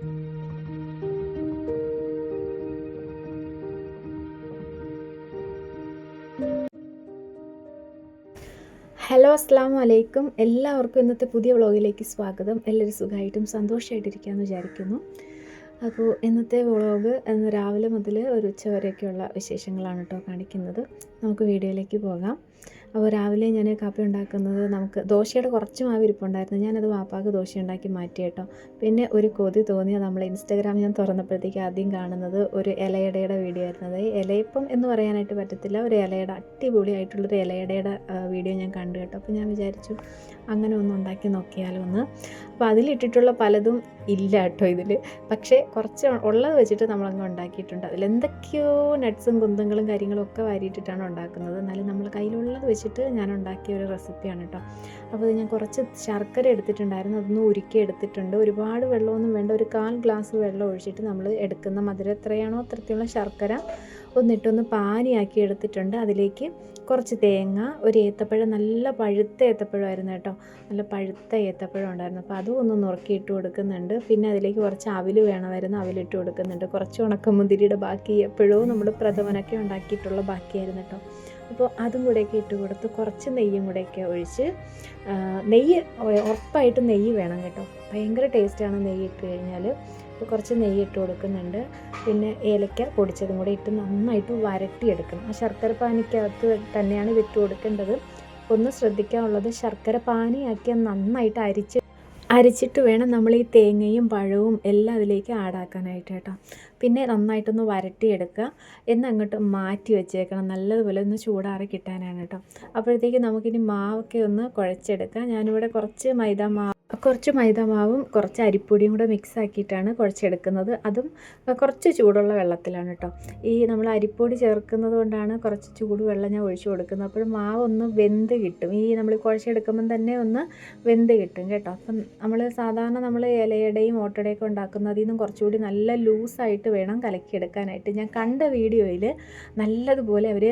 Hello അസ്സാം വലൈക്കും എല്ലാവർക്കും ഇന്നത്തെ പുതിയ വ്ളോഗിലേക്ക് സ്വാഗതം. എല്ലാവരും സുഖമായിട്ടും സന്തോഷമായിട്ടിരിക്കാമെന്ന് വിചാരിക്കുന്നു. അപ്പോൾ ഇന്നത്തെ വ്ളോഗ് ഇന്ന് രാവിലെ മുതൽ ഒരു ഉച്ച വരെയൊക്കെയുള്ള വിശേഷങ്ങളാണ് കേട്ടോ കാണിക്കുന്നത്. നമുക്ക് വീഡിയോയിലേക്ക് പോകാം. അപ്പോൾ രാവിലെ ഞാൻ കാപ്പി ഉണ്ടാക്കുന്നത് നമുക്ക് ദോശയുടെ കുറച്ച് മാവ് ഇരിപ്പുണ്ടായിരുന്നു. ഞാനത് വാപ്പാക്ക് ദോശ ഉണ്ടാക്കി മാറ്റി കേട്ടോ. പിന്നെ ഒരു കൊതി തോന്നിയ നമ്മൾ ഇൻസ്റ്റാഗ്രാം ഞാൻ തുറന്നപ്പോഴത്തേക്ക് ആദ്യം കാണുന്നത് ഒരു ഇലയടയുടെ വീഡിയോ ആയിരുന്നത് ഇലയപ്പം എന്ന് പറയാനായിട്ട് പറ്റത്തില്ല. ഒരു ഇലയുടെ അടിപൊളിയായിട്ടുള്ളൊരു ഇലയടയുടെ വീഡിയോ ഞാൻ കണ്ടു കേട്ടോ. അപ്പോൾ ഞാൻ വിചാരിച്ചു അങ്ങനെ ഒന്ന് ഉണ്ടാക്കി നോക്കിയാലോ ഒന്ന് അപ്പോൾ അതിലിട്ടിട്ടുള്ള പലതും ഇല്ല കേട്ടോ ഇതിൽ പക്ഷേ കുറച്ച് ഉള്ളത് വെച്ചിട്ട് നമ്മളങ്ങ് ഉണ്ടാക്കിയിട്ടുണ്ട്. അതിൽ എന്തൊക്കെയോ നട്ട്സും കുന്തങ്ങളും കാര്യങ്ങളും ഒക്കെ വാരിയിട്ടിട്ടാണ് ഉണ്ടാക്കുന്നത്. എന്നാലും നമ്മൾ കയ്യിലുള്ളത് വെച്ചിട്ട് ഞാൻ ഉണ്ടാക്കിയ ഒരു റെസിപ്പിയാണ് കേട്ടോ അപ്പോൾ ഞാൻ കുറച്ച് ശർക്കര എടുത്തിട്ടുണ്ടായിരുന്നു. അതൊന്ന് ഉരുക്കി എടുത്തിട്ടുണ്ട്. ഒരുപാട് വെള്ളമൊന്നും വേണ്ട. ഒരു കാൽ ഗ്ലാസ് വെള്ളം ഒഴിച്ചിട്ട് നമ്മൾ എടുക്കുന്ന മധുരം എത്രയാണോ അത്രത്തിലുള്ള ശർക്കര ഒന്നിട്ടൊന്ന് പാനിയാക്കി എടുത്തിട്ടുണ്ട്. അതിലേക്ക് കുറച്ച് തേങ്ങ ഒരു ഏത്തപ്പഴം നല്ല പഴുത്ത ഏത്തപ്പഴമായിരുന്നു കേട്ടോ. നല്ല പഴുത്ത ഏത്തപ്പഴം ഉണ്ടായിരുന്നു. അപ്പോൾ അതും ഒന്ന് നുറുക്കിയിട്ട് കൊടുക്കുന്നുണ്ട്. പിന്നെ അതിലേക്ക് കുറച്ച് അവിൽ വേണമായിരുന്നു. അവിലിട്ട് കൊടുക്കുന്നുണ്ട്. കുറച്ച് ഉണക്കമുന്തിരിയുടെ ബാക്കി എപ്പോഴും നമ്മൾ പ്രഥമനൊക്കെ ഉണ്ടാക്കിയിട്ടുള്ള ബാക്കിയായിരുന്നു കേട്ടോ. അപ്പോൾ അതും കൂടെയൊക്കെ ഇട്ട് കൊടുത്ത് കുറച്ച് നെയ്യും കൂടെയൊക്കെ ഒഴിച്ച് നെയ്യ് ഉറപ്പായിട്ടും നെയ്യ് വേണം കേട്ടോ. ഭയങ്കര ടേസ്റ്റാണ് നെയ്യ് ഇട്ട് കഴിഞ്ഞാൽ കുറച്ച് നെയ്യ് ഇട്ട് കൊടുക്കുന്നുണ്ട്. പിന്നെ ഏലക്ക പൊടിച്ചതും കൂടെ ഇട്ട് നന്നായിട്ട് വരട്ടിയെടുക്കണം. ആ ശർക്കര പാനിക്കകത്ത് തന്നെയാണ് വിട്ട് കൊടുക്കേണ്ടത്. ഒന്ന് ശ്രദ്ധിക്കാനുള്ളത് ശർക്കര പാനിയാക്കിയാൽ നന്നായിട്ട് അരിച്ച് അരിച്ചിട്ട് വേണം നമ്മൾ ഈ തേങ്ങയും പഴവും എല്ലാം അതിലേക്ക് ആഡാക്കാനായിട്ട് കേട്ടോ. പിന്നെ നന്നായിട്ടൊന്ന് വരട്ടിയെടുക്കുക. എന്നങ്ങോട്ട് മാറ്റി വെച്ചേക്കണം. നല്ലതുപോലെ ഒന്ന് ചൂടാറി കിട്ടാനാണ് കേട്ടോ. അപ്പോഴത്തേക്ക് നമുക്കിനി മാവൊക്കെ ഒന്ന് കുഴച്ചെടുക്കാം. ഞാനിവിടെ കുറച്ച് മൈദ മാവ് കുറച്ച് മൈദമാവും കുറച്ച് അരിപ്പൊടിയും കൂടെ മിക്സ് ആക്കിയിട്ടാണ് കുഴച്ചെടുക്കുന്നത്. അതും കുറച്ച് ചൂടുള്ള വെള്ളത്തിലാണ് കേട്ടോ ഈ നമ്മൾ അരിപ്പൊടി ചേർക്കുന്നത് കൊണ്ടാണ് കുറച്ച് ചൂട് വെള്ളം ഞാൻ ഒഴിച്ചു കൊടുക്കുന്നത്. അപ്പോൾ മാവ് ഒന്ന് വെന്ത് കിട്ടും. ഈ നമ്മൾ കുഴച്ചെടുക്കുമ്പം തന്നെ ഒന്ന് വെന്ത് കിട്ടും കേട്ടോ. അപ്പം നമ്മൾ സാധാരണ നമ്മൾ ഇലയുടെയും ഓട്ടയുടെയൊക്കെ ഉണ്ടാക്കുന്നതിൽ നിന്നും കുറച്ചുകൂടി നല്ല ലൂസായിട്ട് വേണം കലക്കിയെടുക്കാനായിട്ട്. ഞാൻ കണ്ട വീഡിയോയിൽ നല്ലതുപോലെ അവർ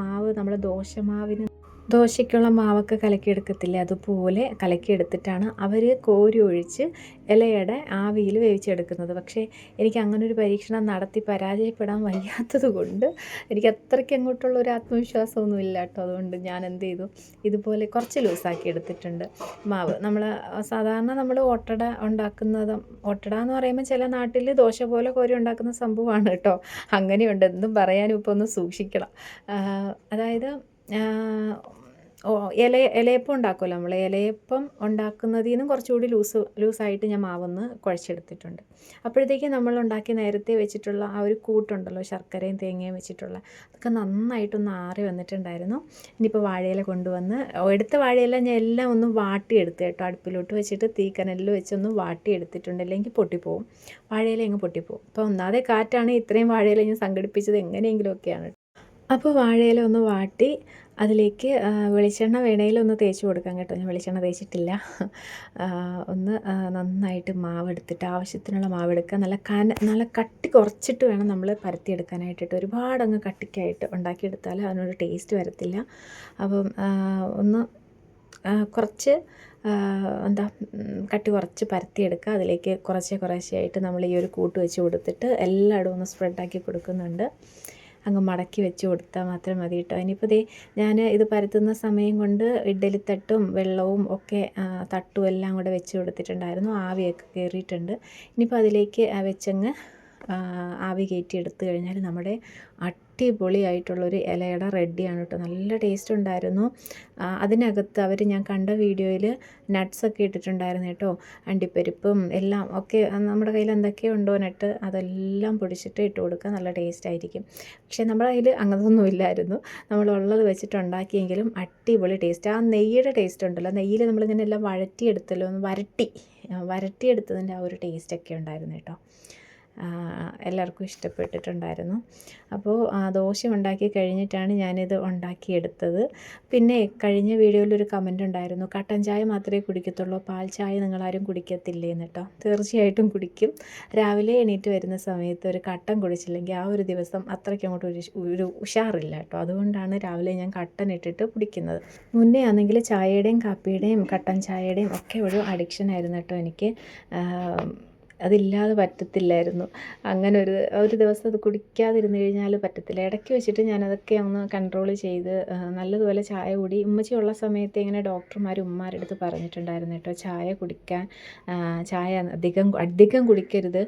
മാവ് നമ്മൾ ദോശമാവിന് ദോശയ്ക്കുള്ള മാവൊക്കെ കലക്കിയെടുക്കത്തില്ലേ? അതുപോലെ കലക്കിയെടുത്തിട്ടാണ് അവർ കോരി ഒഴിച്ച് ഇലയുടെ ആവിയിൽ വേവിച്ചെടുക്കുന്നത്. പക്ഷേ എനിക്ക് അങ്ങനൊരു പരീക്ഷണം നടത്തി പരാജയപ്പെടാൻ വയ്യാത്തത് കൊണ്ട് എനിക്ക് അത്രയ്ക്ക് അങ്ങോട്ടുള്ള ഒരു ആത്മവിശ്വാസമൊന്നും ഇല്ല കേട്ടോ. അതുകൊണ്ട് ഞാൻ എന്ത് ചെയ്തു? ഇതുപോലെ കുറച്ച് ലൂസാക്കി എടുത്തിട്ടുണ്ട് മാവ്. നമ്മൾ സാധാരണ നമ്മൾ ഓട്ടട ഉണ്ടാക്കുന്നത് ഓട്ടട എന്ന് പറയുമ്പോൾ ചില നാട്ടിൽ ദോശ പോലെ കോരി ഉണ്ടാക്കുന്ന സംഭവമാണ് കേട്ടോ. അങ്ങനെയുണ്ട്. എന്തും പറയാനും ഇപ്പോൾ ഒന്ന് സൂക്ഷിക്കണം. അതായത് ഇല ഇലയപ്പം ഉണ്ടാക്കുമല്ലോ നമ്മൾ. ഇലയപ്പം ഉണ്ടാക്കുന്നതിൽ നിന്നും കുറച്ചുകൂടി ലൂസ് ലൂസായിട്ട് ഞാൻ മാവൊന്ന് കുഴച്ചെടുത്തിട്ടുണ്ട്. അപ്പോഴത്തേക്കും നമ്മൾ ഉണ്ടാക്കി നേരത്തെ വെച്ചിട്ടുള്ള ആ ഒരു കൂട്ടുണ്ടല്ലോ ശർക്കരയും തേങ്ങയും വെച്ചിട്ടുള്ള അതൊക്കെ നന്നായിട്ടൊന്ന് ആറി വന്നിട്ടുണ്ടായിരുന്നു. ഇനിയിപ്പോൾ വാഴയില കൊണ്ടുവന്ന് എടുത്ത വാഴയില ഞാൻ എല്ലാം ഒന്ന് വാട്ടിയെടുത്ത് കേട്ടോ. അടുപ്പിലോട്ട് വെച്ചിട്ട് തീക്കനലിൽ കനലിൽ വെച്ചൊന്ന് വാട്ടിയെടുത്തിട്ടുണ്ട്. അല്ലെങ്കിൽ പൊട്ടിപ്പോവും. വാഴയില അങ്ങ് പൊട്ടിപ്പോവും. അപ്പോൾ ഒന്നാതെ കാറ്റാണ് ഇത്രയും വാഴയില ഞാൻ സംഘടിപ്പിച്ചത്. എങ്ങനെയെങ്കിലുമൊക്കെയാണ് അപ്പോൾ വാഴയില ഒന്ന് വാട്ടി അതിലേക്ക് വെളിച്ചെണ്ണ വേണേൽ ഒന്ന് തേച്ച് കൊടുക്കാം കേട്ടോ. ഞാൻ വെളിച്ചെണ്ണ തേച്ചിട്ടില്ല. ഒന്ന് നന്നായിട്ട് മാവ് എടുത്തിട്ട് ആവശ്യത്തിനുള്ള മാവ് എടുക്കുക നല്ല കന നല്ല കട്ടി കുറച്ചിട്ട് വേണം നമ്മൾ പരത്തിയെടുക്കാനായിട്ടിട്ട്. ഒരുപാട് അങ്ങ് കട്ടിക്കായിട്ട് ഉണ്ടാക്കിയെടുത്താൽ അതിനൊരു ടേസ്റ്റ് വരത്തില്ല. അപ്പം ഒന്ന് കുറച്ച് എന്താ കട്ടി കുറച്ച് പരത്തിയെടുക്കുക. അതിലേക്ക് കുറച്ച് കുറേശ്ശെയായിട്ട് നമ്മൾ ഈ ഒരു കൂട്ട് വെച്ച് കൊടുത്തിട്ട് എല്ലായിടവും ഒന്ന് സ്പ്രെഡാക്കി കൊടുക്കുന്നുണ്ട്. അങ്ങ് മടക്കി വെച്ച് കൊടുത്താൽ മാത്രം മതി കേട്ടോ. ഇനിയിപ്പോൾ ദേ ഞാൻ ഇത് പരത്തുന്ന സമയം കൊണ്ട് ഇഡ്ഡലിത്തട്ടും വെള്ളവും ഒക്കെ തട്ടും എല്ലാം കൂടെ വെച്ച് കൊടുത്തിട്ടുണ്ടായിരുന്നു. ആവിയൊക്കെ കയറിയിട്ടുണ്ട് ഇനിയിപ്പോൾ അതിലേക്ക് വെച്ചങ്ങ് ആവി കയറ്റി എടുത്തു കഴിഞ്ഞാൽ നമ്മുടെ അടിപൊളിയായിട്ടുള്ളൊരു ഇലയുടെ റെഡിയാണ് കേട്ടോ. നല്ല ടേസ്റ്റ് ഉണ്ടായിരുന്നു. അതിനകത്ത് അവർ ഞാൻ കണ്ട വീഡിയോയിൽ നട്ട്സൊക്കെ ഇട്ടിട്ടുണ്ടായിരുന്നു കേട്ടോ. അണ്ടിപ്പരിപ്പും എല്ലാം ഒക്കെ നമ്മുടെ കയ്യിൽ എന്തൊക്കെയോ ഉണ്ടോ നട്ട് അതെല്ലാം പൊടിച്ചിട്ട് ഇട്ട് കൊടുക്കുക നല്ല ടേസ്റ്റ് ആയിരിക്കും. പക്ഷേ നമ്മുടെ കയ്യിൽ അങ്ങനത്തൊന്നും ഇല്ലായിരുന്നു. നമ്മളുള്ളത് വെച്ചിട്ടുണ്ടാക്കിയെങ്കിലും അടിപൊളി ടേസ്റ്റ് ആ നെയ്യുടെ ടേസ്റ്റ് ഉണ്ടല്ലോ. നെയ്യിൽ നമ്മളിങ്ങനെ എല്ലാം വഴറ്റിയെടുത്തല്ലോ വരട്ടി വരട്ടിയെടുത്തതിന്റെ ആ ഒരു ടേസ്റ്റൊക്കെ ഉണ്ടായിരുന്നു കേട്ടോ. എല്ലാവർക്കും ഇഷ്ടപ്പെട്ടിട്ടുണ്ടായിരുന്നു. അപ്പോൾ ദോശ ഉണ്ടാക്കി കഴിഞ്ഞിട്ടാണ് ഞാനിത് ഉണ്ടാക്കിയെടുത്തത്. പിന്നെ കഴിഞ്ഞ വീഡിയോയിൽ ഒരു കമന്റ് ഉണ്ടായിരുന്നു കട്ടൻ ചായ മാത്രമേ കുടിക്കത്തുള്ളൂ പാൽ ചായ നിങ്ങളാരും കുടിക്കത്തില്ലേ എന്നിട്ടോ തീർച്ചയായിട്ടും കുടിക്കും. രാവിലെ എണീറ്റ് വരുന്ന സമയത്ത് ഒരു കട്ടൻ കുടിച്ചില്ലെങ്കിൽ ആ ഒരു ദിവസം അത്രയ്ക്ക് അങ്ങോട്ട് ഒരു ഒരു ഉഷാറില്ല കേട്ടോ അതുകൊണ്ടാണ് രാവിലെ ഞാൻ കട്ടൻ ഇട്ടിട്ട് കുടിക്കുന്നത്. മുന്നേ ആണെങ്കിൽ ചായയുടെയും കാപ്പിയുടെയും കട്ടൻ ചായയുടെയും ഒക്കെ ഒരു അഡിക്ഷൻ ആയിരുന്നു കേട്ടോ എനിക്ക്. അതില്ലാതെ പറ്റത്തില്ലായിരുന്നു. അങ്ങനെ ഒരു ഒരു ദിവസം അത് കുടിക്കാതിരുന്ന് കഴിഞ്ഞാൽ പറ്റത്തില്ല. ഇടയ്ക്ക് വെച്ചിട്ട് ഞാനതൊക്കെ ഒന്ന് കൺട്രോൾ ചെയ്ത് നല്ലതുപോലെ ചായ കൂടി. ഉമ്മച്ചിയുള്ള സമയത്ത് ഇങ്ങനെ ഡോക്ടർമാർ ഉമ്മാരുടെ അടുത്ത് പറഞ്ഞിട്ടുണ്ടായിരുന്നു കേട്ടോ ചായ കുടിക്കാൻ ചായ അധികം അധികം കുടിക്കരുത്.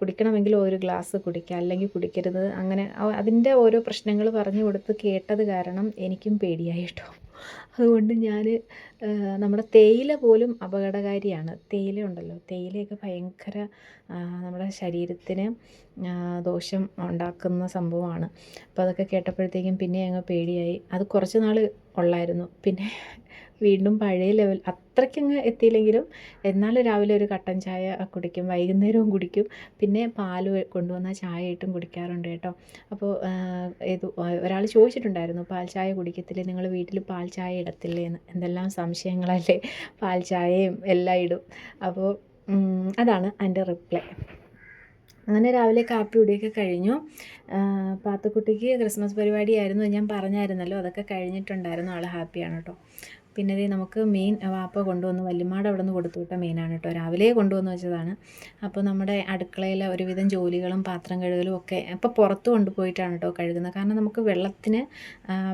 കുടിക്കണമെങ്കിൽ ഒരു ഗ്ലാസ് കുടിക്കുക അല്ലെങ്കിൽ കുടിക്കരുത്. അങ്ങനെ അതിന്റെ ഓരോ പ്രശ്നങ്ങൾ പറഞ്ഞു കൊടുത്ത് കേട്ടത് കാരണം എനിക്കും പേടിയായി കേട്ടോ. അതുകൊണ്ട് ഞാൻ നമ്മുടെ തേയില പോലും അപകടകാരിയാണ്. തേയില ഉണ്ടല്ലോ തേയിലയൊക്കെ ഭയങ്കര നമ്മുടെ ശരീരത്തിന് ദോഷം ഉണ്ടാക്കുന്ന സംഭവമാണ്. അപ്പോൾ അതൊക്കെ കേട്ടപ്പോഴത്തേക്കും പിന്നെ അങ്ങ് പേടിയായി. അത് കുറച്ച് നാൾ ഉള്ളായിരുന്നു പിന്നെ വീണ്ടും പഴയ ലെവൽ അത്രയ്ക്കങ്ങ് എത്തിയില്ലെങ്കിലും എന്നാലും രാവിലെ ഒരു കട്ടൻ ചായ കുടിക്കും വൈകുന്നേരവും കുടിക്കും. പിന്നെ പാൽ കൊണ്ടുവന്ന ചായ ഇട്ടും കുടിക്കാറുണ്ട് കേട്ടോ. അപ്പോൾ ഏത് ഒരാൾ ചോദിച്ചിട്ടുണ്ടായിരുന്നു പാൽ ചായ കുടിക്കത്തില്ലേ? നിങ്ങൾ വീട്ടിൽ പാൽ ചായ ഇടത്തില്ലേ? എന്ന്. എന്തെല്ലാം സംശയങ്ങളല്ലേ? പാൽ ചായയും എല്ലാം ഇടും. അപ്പോൾ അതാണ് എന്റെ റിപ്ലൈ. അങ്ങനെ രാവിലെ കാപ്പി കുടിയൊക്കെ കഴിഞ്ഞു. പാത്തക്കുട്ടിക്ക് ക്രിസ്മസ് പരിപാടിയായിരുന്നു ഞാൻ പറഞ്ഞായിരുന്നല്ലോ. അതൊക്കെ കഴിഞ്ഞിട്ടുണ്ടായിരുന്നു. ആൾ ഹാപ്പിയാണ് കേട്ടോ. പിന്നെ ദേ നമുക്ക് മീൻ വാപ്പ കൊണ്ടുവന്ന്. വല്യമാട് അവിടെ നിന്ന് കൊടുത്തു വിട്ട മീനാണ് കേട്ടോ. രാവിലെ കൊണ്ടുവന്ന് വെച്ചതാണ്. അപ്പോൾ നമ്മുടെ അടുക്കളയിലെ ഒരുവിധം ജോലികളും പാത്രം കഴുകലും ഒക്കെ അപ്പോൾ പുറത്ത് കൊണ്ടുപോയിട്ടാണ് കേട്ടോ കഴുകുന്നത്. കാരണം നമുക്ക് വെള്ളത്തിന്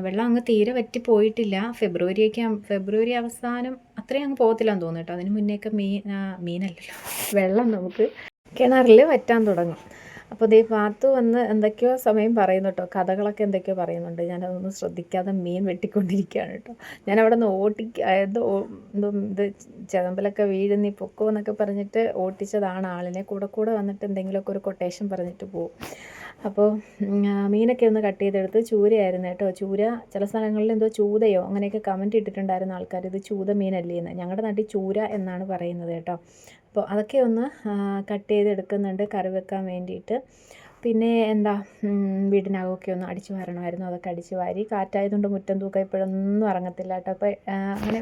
വെള്ളം അങ്ങ് തീരെ വറ്റി പോയിട്ടില്ല. ഫെബ്രുവരിയൊക്കെ ഫെബ്രുവരി അവസാനം അത്രയും അങ്ങ് പോകത്തില്ലെന്ന് തോന്നുന്നു കേട്ടോ. അതിന് മുന്നേയൊക്കെ മീൻ മീനല്ലല്ലോ. വെള്ളം നമുക്ക് കിണറിൽ വറ്റാൻ തുടങ്ങും. അപ്പോൾ ദേ പാത്തു വന്ന് എന്തൊക്കെയോ സമയം പറയുന്നു കേട്ടോ കഥകളൊക്കെ എന്തൊക്കെയോ പറയുന്നുണ്ട്. ഞാനതൊന്നും ശ്രദ്ധിക്കാതെ മീൻ വെട്ടിക്കൊണ്ടിരിക്കുകയാണ് കേട്ടോ ഞാൻ അവിടെ നിന്ന് ഓട്ടിക്ക ഓ- എന്തോ ഇത് ചെതമ്പലൊക്കെ വീഴുന്നി പൊക്കോ എന്നൊക്കെ പറഞ്ഞിട്ട് ഓട്ടിച്ചതാണ് ആളിനെ. കൂടെ കൂടെ വന്നിട്ട് എന്തെങ്കിലുമൊക്കെ ഒരു കൊട്ടേഷൻ പറഞ്ഞിട്ട് പോകും അപ്പോൾ മീനൊക്കെ ഒന്ന് കട്ട് ചെയ്തെടുത്ത് ചൂരയായിരുന്നു കേട്ടോ ചൂര ചില സ്ഥലങ്ങളിൽ എന്തോ ചൂതയോ അങ്ങനെയൊക്കെ കമന്റ് ഇട്ടിട്ടുണ്ടായിരുന്ന ആൾക്കാർ ഇത് ചൂത മീനല്ലേ എന്ന്. ഞങ്ങളുടെ നാട്ടിൽ ചൂര എന്നാണ് പറയുന്നത് കേട്ടോ അപ്പോൾ അതൊക്കെ ഒന്ന് കട്ട് ചെയ്തെടുക്കുന്നുണ്ട് കറി വെക്കാൻ വേണ്ടിയിട്ട്. പിന്നെ എന്താ വീടിനകമൊക്കെ ഒന്ന് അടിച്ചു വാരണമായിരുന്നു. അതൊക്കെ അടിച്ചു വാരി കാറ്റായതുകൊണ്ട് മുറ്റം തൂക്കം ഇപ്പോഴൊന്നും ഇറങ്ങത്തില്ല കേട്ടോ. അപ്പോൾ അങ്ങനെ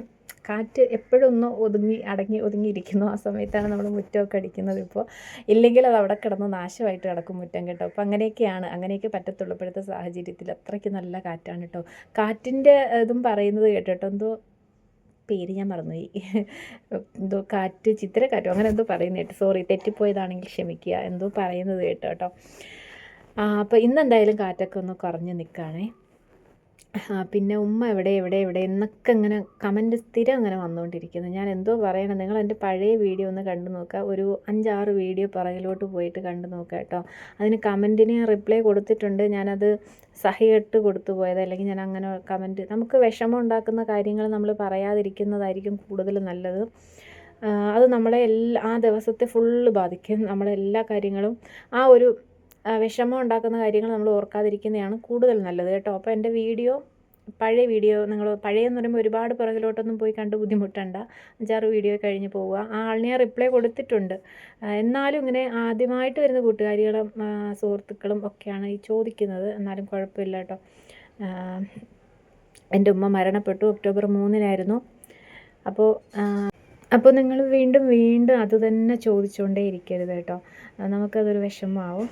കാറ്റ് എപ്പോഴൊന്നും ഒതുങ്ങി അടങ്ങി ഒതുങ്ങിയിരിക്കുന്നു ആ സമയത്താണ് നമ്മൾ മുറ്റമൊക്കെ അടിക്കുന്നത് ഇപ്പോൾ. ഇല്ലെങ്കിൽ അത് അവിടെ കിടന്ന് നാശമായിട്ട് കിടക്കും മുറ്റം കേട്ടോ. അപ്പോൾ അങ്ങനെയൊക്കെയാണ് അങ്ങനെയൊക്കെ പറ്റത്തുള്ളൂ ഇപ്പോഴത്തെ സാഹചര്യത്തിൽ. അത്രയ്ക്ക് നല്ല കാറ്റാണ് കേട്ടോ. കാറ്റിന്റെ ഇതും പറയുന്നത് കേട്ടോ. എന്തോ പേര് ഞാൻ മറന്നുപോയി. എന്തോ കാറ്റ് ചിത്രക്കാറ്റോ അങ്ങനെ എന്തോ പറയുന്നത് കേട്ടോ. സോറി തെറ്റിപ്പോയതാണെങ്കിൽ ക്ഷമിക്കുക. എന്തോ പറയുന്നത് കേട്ടോ കേട്ടോ. അപ്പോൾ ഇന്നെന്തായാലും കാറ്റൊക്കെ ഒന്ന് കുറഞ്ഞ് നിൽക്കുകയാണേ. പിന്നെ ഉമ്മ എവിടെ എവിടെ എവിടെ എന്നൊക്കെ ഇങ്ങനെ കമന്റ് സ്ഥിരം അങ്ങനെ വന്നുകൊണ്ടിരിക്കുന്നു ഞാൻ എന്തോ പറയണം നിങ്ങൾ എന്റെ പഴയ വീഡിയോ ഒന്ന് കണ്ടു നോക്കുക ഒരു അഞ്ചാറ് വീഡിയോ പുറകിലോട്ട് പോയിട്ട് കണ്ടു നോക്കുക കേട്ടോ. അതിന് കമന്റിന് റിപ്ലൈ കൊടുത്തിട്ടുണ്ട്. ഞാനത് സഹികെട്ട് കൊടുത്തു പോയത്. അല്ലെങ്കിൽ ഞാൻ അങ്ങനെ കമന്റ് നമുക്ക് വിഷമം ഉണ്ടാക്കുന്ന കാര്യങ്ങൾ നമ്മൾ പറയാതിരിക്കുന്നതായിരിക്കും കൂടുതൽ നല്ലത്. അത് നമ്മളെ എല്ലാ ആ ദിവസത്തെ ഫുള്ള് ബാധിക്കും. നമ്മളെ എല്ലാ കാര്യങ്ങളും ആ ഒരു വിഷമം ഉണ്ടാക്കുന്ന കാര്യങ്ങൾ നമ്മൾ ഓർക്കാതിരിക്കുന്നതാണ് കൂടുതൽ നല്ലത് കേട്ടോ. അപ്പോൾ എന്റെ വീഡിയോ പഴയ വീഡിയോ നിങ്ങൾ പഴയ എന്ന് പറയുമ്പോൾ ഒരുപാട് പുറകിലോട്ടൊന്നും പോയി കണ്ട് ബുദ്ധിമുട്ടണ്ട. അഞ്ചാറ് വീഡിയോ കഴിഞ്ഞ് പോവുക. ആ ആളിനെ ഞാൻ റിപ്ലൈ കൊടുത്തിട്ടുണ്ട്. എന്നാലും ഇങ്ങനെ ആദ്യമായിട്ട് വരുന്ന കൂട്ടുകാരികളും സുഹൃത്തുക്കളും ഒക്കെയാണ് ഈ ചോദിക്കുന്നത്. എന്നാലും കുഴപ്പമില്ല കേട്ടോ. എന്റെ ഉമ്മ മരണപ്പെട്ടു ഒക്ടോബർ മൂന്നിനായിരുന്നു. അപ്പോൾ അപ്പോൾ നിങ്ങൾ വീണ്ടും വീണ്ടും അത് തന്നെ ചോദിച്ചുകൊണ്ടേ ഇരിക്കരുത് കേട്ടോ. നമുക്കതൊരു വിഷമമാവും.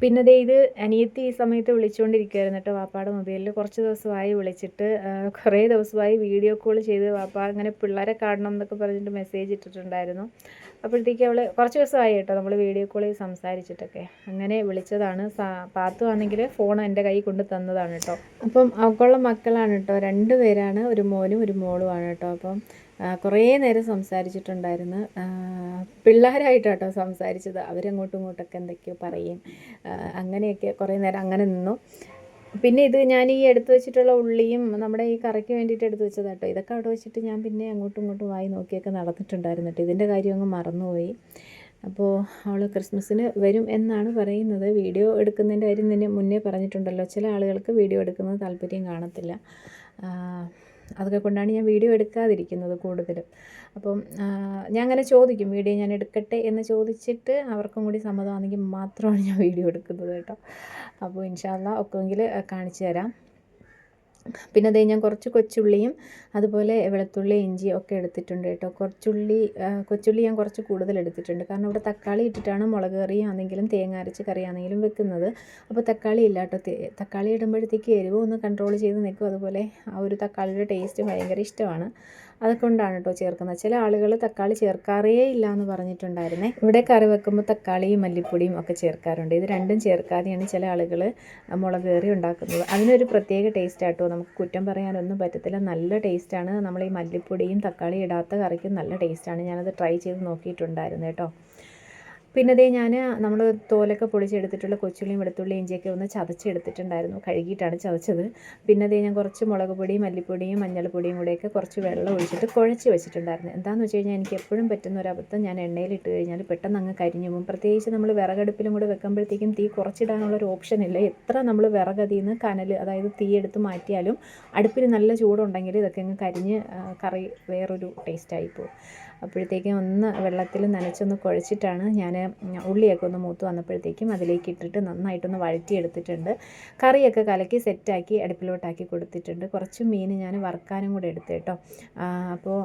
പിന്നെ ദേ ഇത് അനിയത്തി ഈ സമയത്ത് വിളിച്ചുകൊണ്ടിരിക്കുകയായിരുന്നു കേട്ടോ വാപ്പാടെ മൊബൈലിൽ കുറച്ച് ദിവസമായി വിളിച്ചിട്ട് കുറേ ദിവസമായി വീഡിയോ കോൾ ചെയ്ത് വാപ്പ അങ്ങനെ പിള്ളേരെ കാണണം എന്നൊക്കെ പറഞ്ഞിട്ട് മെസ്സേജ് ഇട്ടിട്ടുണ്ടായിരുന്നു. അപ്പോഴത്തേക്ക് അവൾ കുറച്ച് ദിവസമായി കേട്ടോ നമ്മൾ വീഡിയോ കോൾ സംസാരിച്ചിട്ടൊക്കെ. അങ്ങനെ വിളിച്ചതാണ്. പാത്തു ആണെങ്കിൽ ഫോൺ എന്റെ കൈ കൊണ്ട് തന്നതാണ് കേട്ടോ അപ്പം അവൾക്കുള്ള മക്കളാണ് കേട്ടോ രണ്ട് പേരാണ്. ഒരു മോനും ഒരു മോളുമാണ് കേട്ടോ അപ്പം കുറേ നേരം സംസാരിച്ചിട്ടുണ്ടായിരുന്നു. ആ, പിള്ളേരായിട്ടാട്ടോ സംസാരിച്ചത്. അവരങ്ങോട്ടും ഇങ്ങോട്ടൊക്കെ എന്തൊക്കെയോ പറയും. അങ്ങനെയൊക്കെ കുറേ നേരം അങ്ങനെ നിന്നു. പിന്നെ ഇത് ഞാൻ ഈ എടുത്തു വെച്ചിട്ടുള്ള ഉള്ളിയും നമ്മുടെ ഈ കറിക്ക് വേണ്ടിയിട്ട് എടുത്തു വെച്ചതാ കേട്ടോ ഇതൊക്കെ അവിടെ വെച്ചിട്ട് ഞാൻ പിന്നെ അങ്ങോട്ടും ഇങ്ങോട്ടും വായി നോക്കിയൊക്കെ നടന്നിട്ടുണ്ടായിരുന്നു കേട്ടോ. ഇതിന്റെ കാര്യം അങ്ങ് മറന്നുപോയി. അപ്പോൾ അവൾ ക്രിസ്മസിന് വരും എന്നാണ് പറയുന്നത്. വീഡിയോ എടുക്കുന്നതിന്റെ കാര്യം തന്നെ മുന്നേ പറഞ്ഞിട്ടുണ്ടല്ലോ. ചില ആളുകൾക്ക് വീഡിയോ എടുക്കുന്നത് താല്പര്യം കാണത്തില്ല. അതൊക്കെ കൊണ്ടാണ് ഞാൻ വീഡിയോ എടുക്കാതിരിക്കുന്നത് കൂടുതലും. അപ്പം ഞാൻ അങ്ങനെ ചോദിക്കും വീഡിയോ ഞാൻ എടുക്കട്ടെ? എന്ന് ചോദിച്ചിട്ട് അവർക്കും കൂടി സമ്മതമാണെങ്കിൽ മാത്രമാണ് ഞാൻ വീഡിയോ എടുക്കുന്നത് കേട്ടോ. അപ്പോൾ ഇൻഷാല്ല ഒക്കെങ്കിൽ കാണിച്ചു തരാം. പിന്നെ അതേ ഞാൻ കുറച്ച് കൊച്ചുള്ളിയും അതുപോലെ വെളുത്തുള്ളി ഇഞ്ചി ഒക്കെ എടുത്തിട്ടുണ്ട് കേട്ടോ. കുറച്ചുള്ളി കൊച്ചുള്ളി ഞാൻ കുറച്ച് കൂടുതൽ എടുത്തിട്ടുണ്ട്. കാരണം ഇവിടെ തക്കാളി ഇട്ടിട്ടാണ് മുളക് കറി ആണെങ്കിലും തേങ്ങ അരച്ച് കറി ആണെങ്കിലും വെക്കുന്നത്. അപ്പോൾ തക്കാളി ഇല്ല കേട്ടോ. തക്കാളി ഇടുമ്പോഴത്തേക്ക് എരിവ് ഒന്ന് കൺട്രോൾ ചെയ്ത് നിൽക്കും. അതുപോലെ ആ ഒരു തക്കാളിയുടെ ടേസ്റ്റ് ഭയങ്കര ഇഷ്ടമാണ്. അതുകൊണ്ടാണ് കേട്ടോ ചേർക്കുന്നത്. ചില ആളുകൾ തക്കാളി ചേർക്കാറേ ഇല്ല എന്ന് പറഞ്ഞിട്ടുണ്ടായിരുന്നേ. ഇവിടെ കറി വെക്കുമ്പോൾ തക്കാളിയും മല്ലിപ്പൊടിയും ഒക്കെ ചേർക്കാറുണ്ട്. ഇത് രണ്ടും ചേർക്കാതെയാണ് ചില ആളുകൾ മുളക് കറി ഉണ്ടാക്കുന്നത്. അതിനൊരു പ്രത്യേക ടേസ്റ്റ് ആട്ടോ. നമുക്ക് കുറ്റം പറയാനൊന്നും പറ്റത്തില്ല. നല്ല ടേസ്റ്റാണ് നമ്മൾ ഈ മല്ലിപ്പൊടിയും തക്കാളിയും ഇടാത്ത കറിക്കും നല്ല ടേസ്റ്റാണ് ഞാനത് ട്രൈ ചെയ്ത് നോക്കിയിട്ടുണ്ടായിരുന്നു കേട്ടോ. പിന്നെ അതേ ഞാൻ നമ്മൾ തോലൊക്കെ പൊളിച്ചെടുത്തിട്ടുള്ള കൊച്ചുള്ളിയും വെളുത്തുള്ളിയും ഇഞ്ചിയൊക്കെ ഒന്ന് ചതച്ചെടുത്തിട്ടുണ്ടായിരുന്നു. കഴുകിയിട്ടാണ് ചതച്ചത്. പിന്നെ അതേ ഞാൻ കുറച്ച് മുളക് പൊടിയും മല്ലിപ്പൊടിയും മഞ്ഞൾപ്പൊടിയും കൂടെയൊക്കെ കുറച്ച് വെള്ളം ഒഴിച്ചിട്ട് കുഴച്ച് വെച്ചിട്ടുണ്ടായിരുന്നു. എന്താണെന്ന് വെച്ച് കഴിഞ്ഞാൽ എനിക്ക് എപ്പോഴും പറ്റുന്ന ഒരു അബദ്ധം ഞാൻ എണ്ണയിലിട്ട് കഴിഞ്ഞാൽ പെട്ടെന്ന് അങ്ങ് കരിഞ്ഞു പോകും. പ്രത്യേകിച്ച് നമ്മൾ വിറകടുപ്പിലും കൂടെ വെക്കുമ്പോഴത്തേക്കും തീ കുറച്ചിടാനുള്ള ഒരു ഓപ്ഷൻ ഇല്ല. എത്ര നമ്മൾ വിറകതിൽ നിന്ന് കനൽ അതായത് തീ എടുത്ത് മാറ്റിയാലും അടുപ്പിൽ നല്ല ചൂടുണ്ടെങ്കിൽ ഇതൊക്കെ അങ്ങ് കരിഞ്ഞ് കറി വേറൊരു ടേസ്റ്റായി പോകും. അപ്പോഴത്തേക്കും ഒന്ന് വെള്ളത്തിൽ നനച്ചൊന്ന് കുഴച്ചിട്ടാണ് ഞാൻ ഉള്ളിയൊക്കെ ഒന്ന് മൂത്ത് വന്നപ്പോഴത്തേക്കും അതിലേക്ക് ഇട്ടിട്ട് നന്നായിട്ടൊന്ന് വഴറ്റിയെടുത്തിട്ടുണ്ട്. കറിയൊക്കെ കലക്കി സെറ്റാക്കി അടുപ്പിലോട്ടാക്കി കൊടുത്തിട്ടുണ്ട്. കുറച്ച് മീൻ ഞാൻ വറുക്കാനും കൂടെ എടുത്തു കേട്ടോ. അപ്പോൾ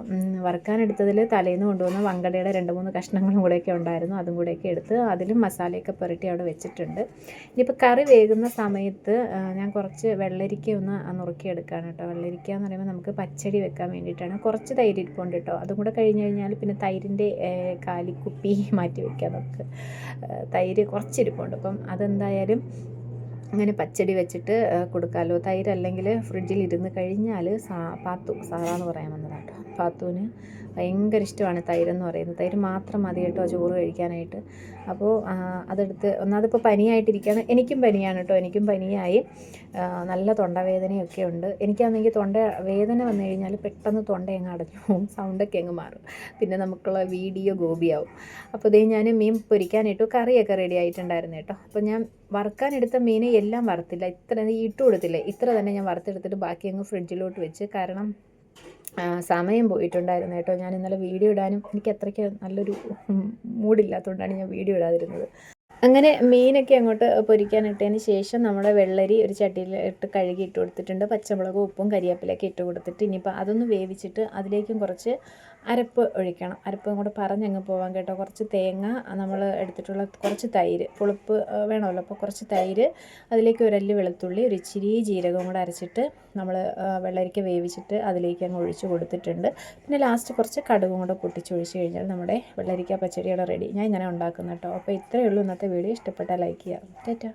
വറുക്കാനെടുത്തതിൽ തലേന്ന് കൊണ്ടുവന്ന വങ്കടയുടെ രണ്ട് മൂന്ന് കഷ്ണങ്ങളും കൂടെയൊക്കെ ഉണ്ടായിരുന്നു. അതും കൂടെയൊക്കെ എടുത്ത് അതിലും മസാലയൊക്കെ പുരട്ടി അവിടെ വെച്ചിട്ടുണ്ട്. ഇനിയിപ്പോൾ കറി വേകുന്ന സമയത്ത് ഞാൻ കുറച്ച് വെള്ളരിക്ക ഒന്ന് നുറുക്കിയെടുക്കുകയാണ് കേട്ടോ. വെള്ളരിക്ക എന്ന് പറയുമ്പോൾ നമുക്ക് പച്ചടി വെക്കാൻ വേണ്ടിയിട്ടാണ്. കുറച്ച് തൈര് ഇരിപ്പുണ്ട് കേട്ടോ. അതും കൂടെ കഴിഞ്ഞ് കഴിഞ്ഞാൽ പിന്നെ തൈരിന്റെ കാലിക്കുപ്പി മാറ്റി വയ്ക്കാം നമുക്ക്. തൈര് കുറച്ചിരിപ്പുണ്ട്. അപ്പം അതെന്തായാലും അങ്ങനെ പച്ചടി വെച്ചിട്ട് കൊടുക്കാമല്ലോ തൈരല്ലെങ്കിൽ ഫ്രിഡ്ജിൽ ഇരുന്ന് കഴിഞ്ഞാൽ സാ പാത്തു സാറാന്ന് പറയാൻ വന്നതാട്ടോ. പാത്തുവിന് ഭയങ്കര ഇഷ്ടമാണ് തൈരെന്ന് പറയുന്നത്. തൈര് മാത്രം മതി കേട്ടോ ചോറ് കഴിക്കാനായിട്ട്. അപ്പോൾ അതെടുത്ത് ഒന്നാമതിപ്പോൾ പനിയായിട്ടിരിക്കുകയാണ് എനിക്കും പനിയാണ് കേട്ടോ എനിക്കും പനിയായി. നല്ല തൊണ്ടവേദനയൊക്കെ ഉണ്ട്. എനിക്കാണെങ്കിൽ തൊണ്ട വേദന വന്നു കഴിഞ്ഞാൽ പെട്ടെന്ന് തൊണ്ട അങ്ങ് അടഞ്ഞു പോകും സൗണ്ടൊക്കെ അങ്ങ് മാറും. പിന്നെ നമുക്കുള്ള വീഡിയോ ഗോപിയാവും. അപ്പോൾ ഇതേ ഞാൻ മീൻ പൊരിക്കാനിട്ടു കറിയൊക്കെ റെഡി ആയിട്ടുണ്ടായിരുന്നു കേട്ടോ. അപ്പോൾ ഞാൻ വറുക്കാനെടുത്ത മീനെ എല്ലാം വറുത്തില്ല ഇത്ര ഇട്ട് കൊടുത്തില്ല ഇത്ര തന്നെ ഞാൻ വറുത്തെടുത്തിട്ട് ബാക്കി അങ്ങ് ഫ്രിഡ്ജിലോട്ട് വെച്ച് കാരണം സമയം പോയിട്ടുണ്ടായിരുന്നു കേട്ടോ. ഞാൻ ഇന്നലെ വീഡിയോ ഇടാനും എനിക്ക് അത്രയ്ക്ക് നല്ലൊരു മൂഡില്ലാത്തതുകൊണ്ടാണ് ഞാൻ വീഡിയോ ഇടാതിരുന്നത്. അങ്ങനെ മീനൊക്കെ അങ്ങോട്ട് പൊരിക്കാനിട്ടതിന് ശേഷം നമ്മുടെ വെള്ളരി ഒരു ചട്ടിയിൽ ഇട്ട് കഴുകി ഇട്ട് കൊടുത്തിട്ടുണ്ട്. പച്ചമുളകും ഉപ്പും കരിയാപ്പിലൊക്കെ ഇട്ട് കൊടുത്തിട്ട് ഇനിയിപ്പോൾ അതൊന്ന് വേവിച്ചിട്ട് അതിലേക്കും കുറച്ച് അരപ്പ് ഒഴിക്കണം. അരപ്പും കൂടെ പറഞ്ഞങ്ങ് പോവാം കേട്ടോ. കുറച്ച് തേങ്ങ നമ്മൾ എടുത്തിട്ടുള്ള കുറച്ച് തൈര് പുളിപ്പ് വേണമല്ലോ. അപ്പോൾ കുറച്ച് തൈര് അതിലേക്ക് ഒരല്ല് വെളുത്തുള്ളി ഒരു ഇച്ചിരി ജീരകവും കൂടെ അരച്ചിട്ട് നമ്മൾ വെള്ളരിക്ക വേവിച്ചിട്ട് അതിലേക്ക് അങ്ങ് ഒഴിച്ച് കൊടുത്തിട്ടുണ്ട്. പിന്നെ ലാസ്റ്റ് കുറച്ച് കടുകും കൂടെ പൊട്ടിച്ചൊഴിച്ച് കഴിഞ്ഞാൽ നമ്മുടെ വെള്ളരിക്ക പച്ചടിയുടെ റെഡി ഞാൻ ഇങ്ങനെ ഉണ്ടാക്കുന്നു കേട്ടോ. അപ്പോൾ ഇത്രയേ ഉള്ളൂ ഇന്നത്തെ വീഡിയോ. ഇഷ്ടപ്പെട്ടാൽ ലൈക്ക് ചെയ്യാം ടാറ്റാ.